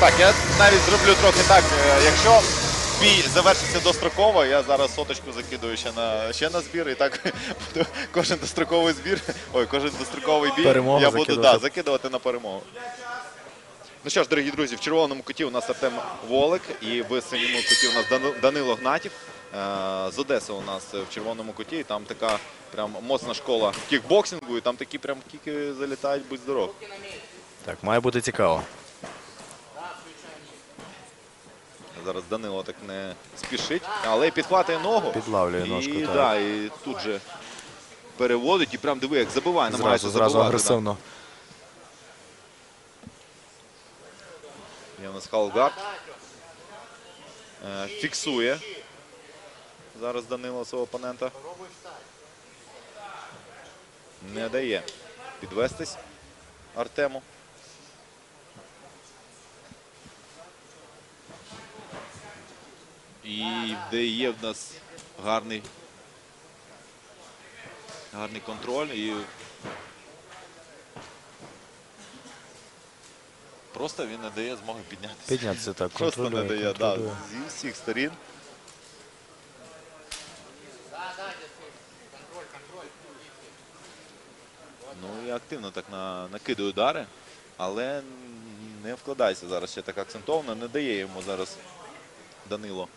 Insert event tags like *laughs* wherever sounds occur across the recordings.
Так, я навіть зроблю трохи так. Е, якщо бій завершиться достроково, я зараз соточку закидую ще на ще на збір, і так *laughs* кожен достроковий збір, ой, кожен достроковий бій Перемога я буду закидувати. да, закидувати на перемогу. Ну що ж, дорогі друзі, в червоному куті у нас Артем Волик і в синьому куті у нас Данило Гнатів. Е, З Одеси у нас в червоному куті. І там така прям моцна школа кікбоксингу, і там такі прям кіки залітають, будь здоров. Так, має бути цікаво. Зараз Данило так не спішить, але підхватує ногу. Підлавлює і, ножку, так. Да, і тут же переводить і прям диви, як забиває, намагається Зразу, зразу забивати. агресивно. Да. Нас халгард. Е, Фіксує. Зараз Данило свого опонента. Не дає підвестись Артему. І де є в нас гарний гарний контроль і просто він не дає змоги піднятися. Піднятися так, Просто не дає, да, зі всіх сторін. Ну і активно так на, накидує удари, але не вкладається зараз ще так акцентовано, не дає йому зараз Данило.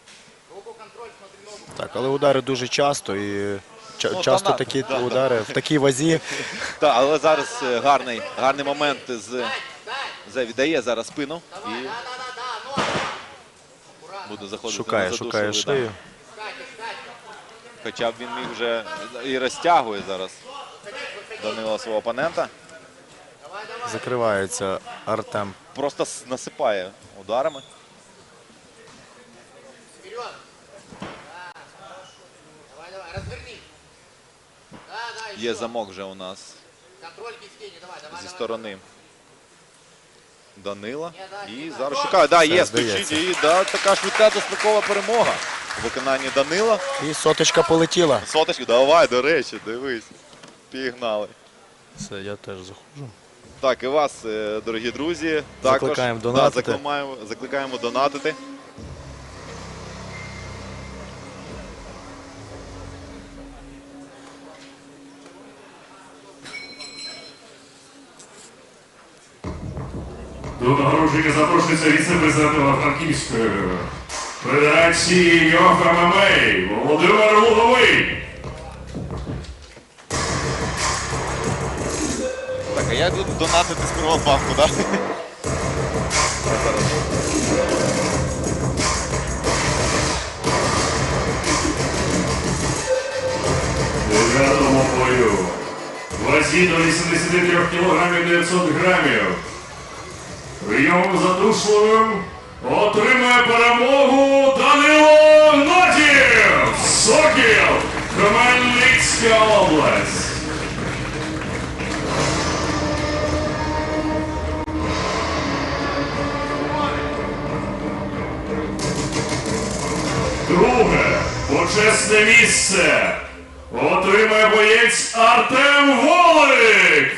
Так, але удари дуже часто і ча- Ну, часто та такі да. удари в такій вазі. *laughs* Так, але зараз е, гарний, гарний момент з віддає зараз спину і буде заходити Шукає, на шукає шию. да. Хоча б він міг вже і розтягує зараз Данила свого опонента. Закривається Артем. Просто насипає ударами. Є замок вже у нас зі сторони Данила. І зараз шукає. Да, є, стучить. І да, така швидка дострокова перемога у виконанні Данила. І соточка полетіла. Соточка, давай, до речі, дивись. Пігнали. Все, я теж заходжу. Так, і вас, е, дорогі друзі, також Закликаємо да, донатити. закликаємо, закликаємо донатити. До нагородження запрошується віце-президент Франківської Федерації Йофа ММА Володимир Луговий. Так, а як тут донатити з Приватбанку, так? Дев'ятому бою. Вазі до 83 кг 900 грамів. Прийом задушливим отримує перемогу Данило Нотів! Сокіл! Хмельницька область! Друге почесне місце отримає боєць Артем Волик.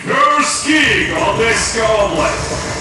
Kick, Одеська область.